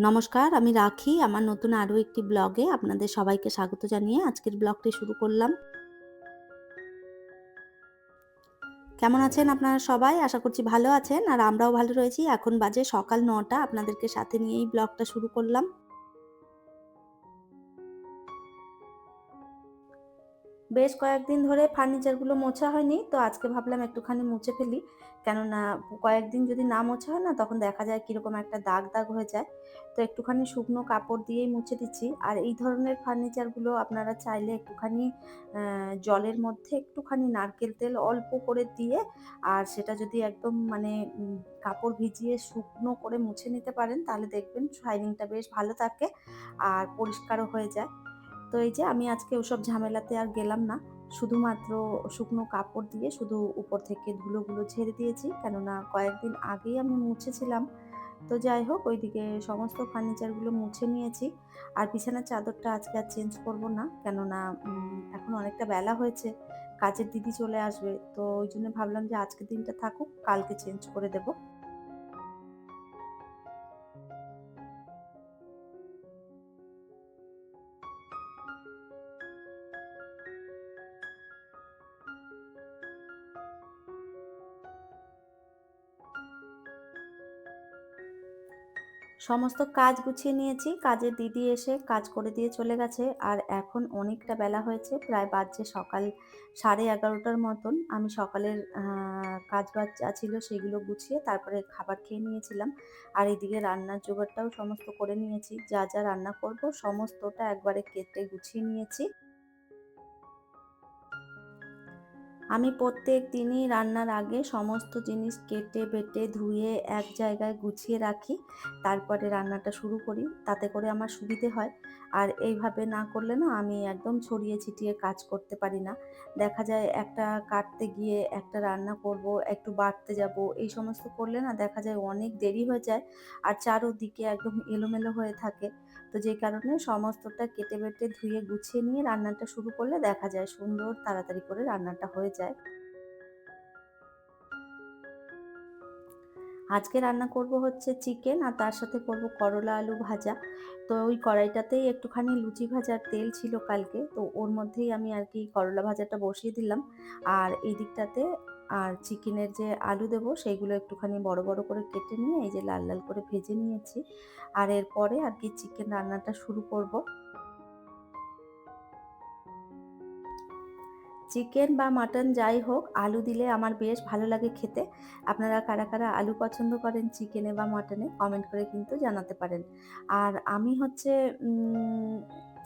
নমস্কার, আমি রাখি। আমার নতুন আরও একটি ব্লগে আপনাদের সবাইকে স্বাগত জানিয়ে আজকের ব্লগটি শুরু করলাম। কেমন আছেন আপনারা সবাই? আশা করছি ভালো আছেন। আর আমরাও ভালো রয়েছি। এখন বাজে সকাল নটা। আপনাদেরকে সাথে নিয়েই ব্লগটা শুরু করলাম। বেশ কয়েকদিন ধরে ফার্নিচারগুলো মোছা হয়নি, তো আজকে ভাবলাম একটুখানি মুছে ফেলি। কেননা কয়েকদিন যদি না মোছা হয় না, তখন দেখা যায় কীরকম একটা দাগ দাগ হয়ে যায়। তো একটুখানি শুকনো কাপড় দিয়েই মুছে দিচ্ছি। আর এই ধরনের ফার্নিচারগুলো আপনারা চাইলে একটুখানি জলের মধ্যে একটুখানি নারকেল তেল অল্প করে দিয়ে, আর সেটা যদি একদম মানে কাপড় ভিজিয়ে শুকনো করে মুছে নিতে পারেন, তাহলে দেখবেন শাইনিংটা বেশ ভালো থাকে আর পরিষ্কারও হয়ে যায়। তো এই যে আমি আজকে ওসব ঝামেলাতে আর গেলাম না। শুধুমাত্র শুকনো কাপড় দিয়ে শুধু উপর থেকে ধুলোগুলো ঝেড়ে দিয়েছি। কেননা কয়েকদিন আগেই আমি মুছেছিলাম। তো যাই হোক, ওইদিকে সমস্ত ফার্নিচারগুলো মুছে নিয়েছি। আর বিছানার চাদরটা আজকে আর চেঞ্জ করব না। কেননা এখন অনেকটা বেলা হয়েছে। কাজের দিদি চলে আসবে। তো ওই জন্য ভাবলাম যে আজকের দিনটা থাকুক, কালকে চেঞ্জ করে দেবো। সমস্ত কাজ গুছিয়ে নিয়েছি। কাজের দিদি এসে কাজ করে দিয়ে চলে গেছে। আর এখন অনেকটা বেলা হয়েছে, প্রায় বাজছে সকাল সাড়ে এগারোটার মতন। আমি সকালের কাজ বাজ যা ছিল সেগুলো গুছিয়ে তারপরে খাবার খেয়ে নিয়েছিলাম। আর এদিকে রান্নার জোগাড়টাও সমস্ত করে নিয়েছি। যা যা রান্না করব সমস্তটা একবারে কেটে গুছিয়ে নিয়েছি। আমি প্রত্যেক দিনই রান্নার আগে সমস্ত জিনিস কেটে বেটে ধুয়ে এক জায়গায় গুছিয়ে রাখি, তারপরে রান্নাটা শুরু করি, তাতে করে আমার সুবিধে হয়। আর এইভাবে না করলে না আমি একদম ছড়িয়ে ছিটিয়ে কাজ করতে পারি না। দেখা যায় একটা কাটতে গিয়ে একটা রান্না করব, একটু বাড়তে যাব, এই সমস্ত করলে না দেখা যায় অনেক দেরি হয়ে যায়, আর চারোদিকে একদম এলোমেলো হয়ে থাকে। তো যে কারণে সমস্তটা কেটে বেটে ধুয়ে গুছিয়ে নিয়ে রান্নাটা শুরু করলে দেখা যায় সুন্দর তাড়াতাড়ি করে রান্নাটা হয়ে যায়। আজকে রান্না করব হচ্ছে চিকেন আর তার সাথে করব করলা আলু ভাজা। তো ওই কড়াইটাতেই একটুখানি লুচি ভাজার তেল ছিল কালকে, তো ওর মধ্যেই আমি আর কি করলা ভাজাটা বসিয়ে দিলাম। আর এই দিকটাতে আর চিকেনের যে আলু দেবো, সেইগুলো একটুখানি বড় বড় করে কেটে নিয়ে, এই যে লাল লাল করে ভেজে নিয়েছি। আর এরপরে আর কি চিকেন রান্নাটা শুরু করব। চিকেন বা মাটন যাই হোক, আলু দিলে আমার বেশ ভালো লাগে খেতে। আপনারা কারা কারা আলু পছন্দ করেন চিকেনে বা মাটনে, কমেন্ট করে কিন্তু জানাতে পারেন। আর আমি হচ্ছে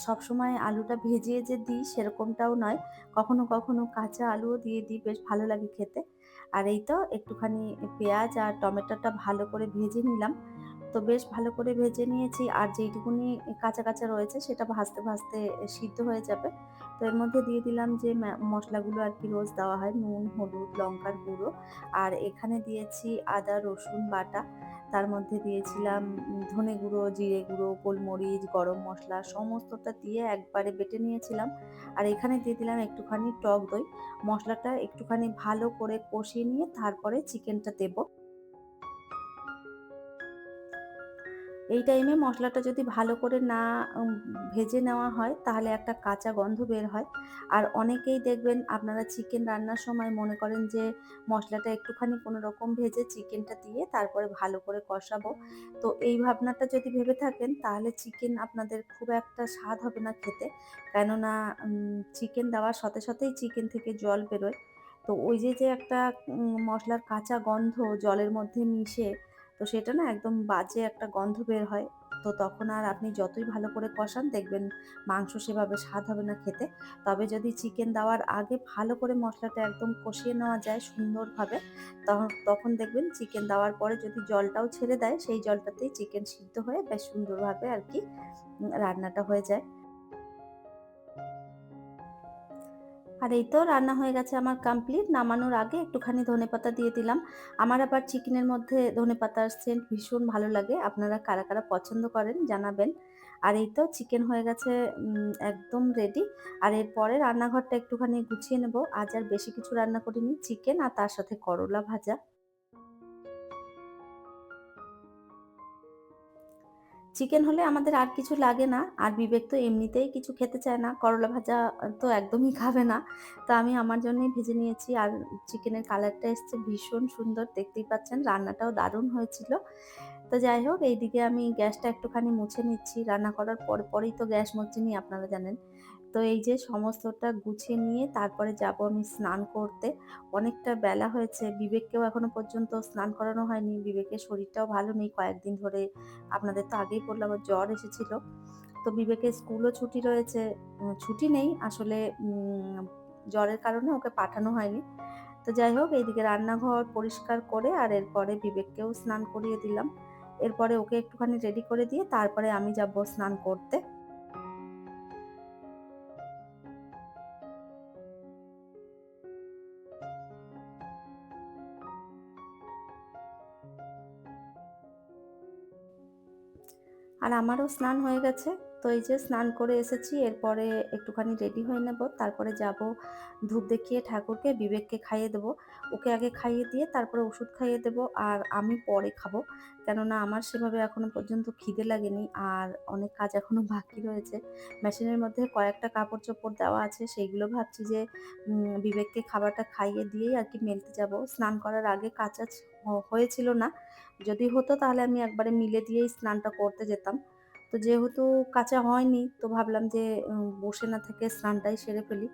সবসময় আলুটা ভেজিয়ে যে দিই সেরকমটাও নয়। কখনো কখনো কাঁচা আলুও দিয়ে দিই, বেশ ভালো লাগে খেতে। আর এই তো একটুখানি পেঁয়াজ আর টমেটোটা ভালো করে ভেজে নিলাম। তো বেশ ভালো করে ভেজে নিয়েছি আর যেইটুকুনি কাঁচা কাঁচা রয়েছে সেটা ভাজতে ভাজতে সিদ্ধ হয়ে যাবে। তো এর মধ্যে দিয়ে দিলাম যে মশলাগুলো আর কি রোজ দেওয়া হয়, নুন, হলুদ, লঙ্কার গুঁড়ো। আর এখানে দিয়েছি আদা, রসুন, বাটা। তার মধ্যে দিয়েছিলাম ধনে গুঁড়ো, জিরে গুঁড়ো, গোলমরিচ, গরম মশলা সমস্তটা দিয়ে একবারে বেটে নিয়েছিলাম। আর এখানে দিয়ে দিলাম একটুখানি টক দই। মশলাটা একটুখানি ভালো করে কষিয়ে নিয়ে তারপরে চিকেনটা দেবো। এই টাইমে মশলাটা যদি ভালো করে না ভেজে নেওয়া হয়, তাহলে একটা কাঁচা গন্ধ বের হয়। আর অনেকেই দেখবেন আপনারা চিকেন রান্নার সময় মনে করেন যে, মশলাটা একটুখানি কোনো রকম ভেজে চিকেনটা দিয়ে তারপরে ভালো করে কষাবো। তো এই ভাবনাটা যদি ভেবে থাকেন, তাহলে চিকেন আপনাদের খুব একটা স্বাদ হবে না খেতে। কেননা চিকেন দেওয়ার সাথে সাথেই চিকেন থেকে জল বেরোয়। তো ওই যে যে একটা মশলার কাঁচা গন্ধ জলের মধ্যে মিশে তো সেটা না একদম বাজে একটা গন্ধ বের হয়। তো তখন আর আপনি যতই ভালো করে কষান দেখবেন মাংস সেভাবে স্বাদ হবে না খেতে। তবে যদি চিকেন দেওয়ার আগে ভালো করে মশলাটা একদম কষিয়ে নেওয়া যায় সুন্দরভাবে তখন তখন দেখবেন চিকেন দেওয়ার পরে যদি জলটাও ছেড়ে দেয়, সেই জলটাতেই চিকেন সিদ্ধ হয়ে বেশ সুন্দরভাবে আর কি রান্নাটা হয়ে যায়। আর এই তো রান্না হয়ে গেছে আমার কমপ্লিট নামানোর আগে একটুখানি ধনে পাতা দিয়ে দিলাম। আমার আবার চিকেনের মধ্যে ধনে পাতার সেন্ট ভীষণ ভালো লাগে। আপনারা কারা কারা পছন্দ করেন জানাবেন। আর এই তো চিকেন হয়ে গেছে একদম রেডি আর এরপরে রান্নাঘরটা একটুখানি গুছিয়ে নেব। আজ আর বেশি কিছু রান্না করিনি। চিকেন আর তার সাথে করলা ভাজা। চিকেন হলে আমাদের আর কিছু লাগে না। আর বিবেক তো এমনিতেই কিছু খেতে চায় না। করলা ভাজা তো একদমই খাবে না। তো আমি আমার জন্যই ভেজে নিয়েছি। আর চিকেনের কালারটা এসছে ভীষণ সুন্দর। দেখতেই পাচ্ছেন, রান্নাটাও দারুণ হয়েছিল। তো যাই হোক, এইদিকে আমি গ্যাসটা একটুখানি মুছে নিচ্ছি। রান্না করার পর পরেই তো গ্যাস মুছে নিই, আপনারা জানেন। তো এই যে সমস্তটা গুছিয়ে নিয়ে তারপরে যাব আমি স্নান করতে। অনেকটা বেলা হয়েছে, বিবেককেও এখনও পর্যন্ত স্নান করানো হয়নি। বিবেকের শরীরটাও ভালো নেই, কয়েকদিন ধরে আপনাদের তো আগেই বললাম জ্বর এসেছিল। তো বিবেকের স্কুলও ছুটি রয়েছে ছুটি নেই আসলে জ্বরের কারণে ওকে পাঠানো হয়নি। তো যাই হোক, এইদিকে রান্নাঘর পরিষ্কার করে আর এরপরে বিবেককেও স্নান করিয়ে দিলাম। এরপরে ওকে একটুখানি রেডি করে দিয়ে তারপরে আমি যাব স্নান করতে। আর আমারও স্নান হয়ে গেছে। তো এই যে স্নান করে এসেছি, এরপরে একটুখানি রেডি হয়ে নেব। তারপরে যাব ধূপ দেখিয়ে ঠাকুরকে, বিবেককে খাইয়ে দেবো। ওকে আগে খাইয়ে দিয়ে তারপরে ওষুধ খাইয়ে দেবো আর আমি পরে খাব। কেননা আমার সেভাবে এখনও পর্যন্ত খিদে লাগেনি আর অনেক কাজ এখনও বাকি রয়েছে। মেশিনের মধ্যে কয়েকটা কাপড় চোপড় দেওয়া আছে, সেইগুলো ভাবছি যে বিবেককে খাবারটা খাইয়ে দিয়েই আর কি মেলতে যাব। স্নান করার আগে কাঁচা হয়েছিল না। যদি হতো তাহলে আমি একবারে মিলে দিয়েই স্নানটা করতে যেতাম। তো যেহেতু কাঁচা হয়নি, তো ভাবলাম যে বসে না থেকে স্নানটাই সেরে ফেলি।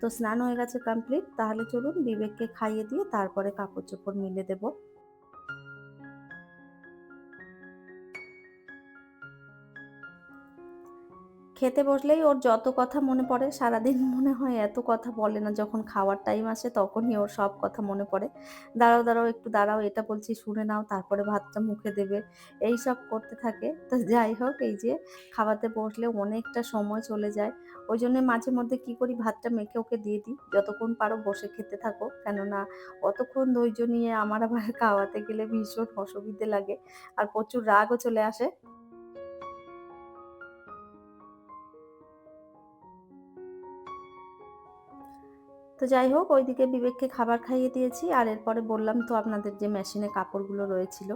তো স্নান হয়ে গেছে কমপ্লিট তাহলে চলুন বিবেককে খাইয়ে দিয়ে তারপরে কাপড় চোপড় মিলে দেবো। খেতে বসলেই ওর যত কথা মনে পড়ে, সারাদিন মনে হয় এত কথা বলে না, যখন খাওয়ার টাইম আসে তখনই ওর সব কথা মনে পড়ে। দাঁড়াও দাঁড়াও, একটু দাঁড়াও, এটা বলছি, শুনে নাও, তারপরে ভাতটা মুখে দেবে। এই সব করতে থাকে। তো যাই হোক, এই যে খাওয়াতে বসলে অনেকটা সময় চলে যায়। ওই জন্য মাঝে মধ্যে কি করি, ভাতটা মেখে ওকে দিয়ে দিই। যতক্ষণ পারো বসে খেতে থাকো। কেননা অতক্ষণ ধৈর্য নিয়ে আমার আবার খাওয়াতে গেলে ভীষণ অসুবিধে লাগে। আর প্রচুর রাগও চলে আসে। তো যাই হোক, ওইদিকে বিবেককে খাবার খাইয়ে দিয়েছি। আর এরপরে বললাম তো আপনাদের যে মেশিনে কাপড়গুলো রয়েছিল,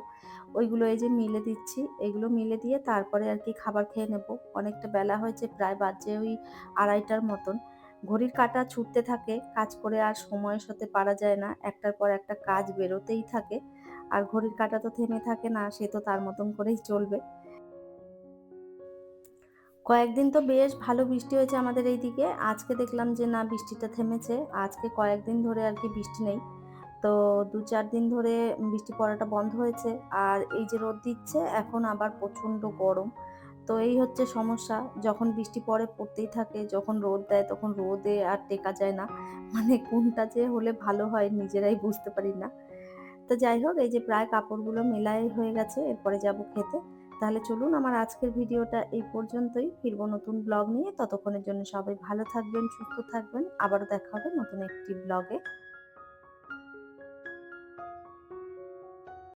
ওইগুলো এই যে মিলে দিচ্ছি। এগুলো মিলে দিয়ে তারপরে আর কি খাবার খেয়ে নেব। অনেকটা বেলা হয়েছে, প্রায় বাজে ওই আড়াইটার মতন। ঘড়ির কাঁটা ছুটতে থাকে, কাজ করে আর সময়ের সাথে পারা যায় না। একটার পর একটা কাজ বেরোতেই থাকে। আর ঘড়ির কাঁটা তো থেমে থাকে না, সে তো তার মতন করেই চলবে। কয়েকদিন তো বেশ ভালো বৃষ্টি হয়েছে আমাদের এই দিকে আজকে দেখলাম যে না, বৃষ্টিটা থেমেছে। আজকে কয়েকদিন ধরে আর কি বৃষ্টি নেই। তো দু চার দিন ধরে বৃষ্টি পড়াটা বন্ধ হয়েছে। আর এই যে রোদ দিচ্ছে, এখন আবার প্রচণ্ড গরম। তো এই হচ্ছে সমস্যা। যখন বৃষ্টি পড়ে, পড়তেই থাকে। যখন রোদ দেয়, তখন রোদে আর টেকা যায় না। মানে কোনটা যে হলে ভালো হয়, নিজেরাই বুঝতে পারি না। তো যাই হোক, এই যে প্রায় কাপড়গুলো মেলাই হয়ে গেছে। এরপরে যাব খেতে। তাহলে চলুন আমার আজকের ভিডিওটা এই পর্যন্তই। ফিরবো নতুন ব্লগ নিয়ে। ততক্ষণের জন্য সবাই ভালো থাকবেন, সুস্থ থাকবেন। আবারও দেখা হবে নতুন একটি ব্লগে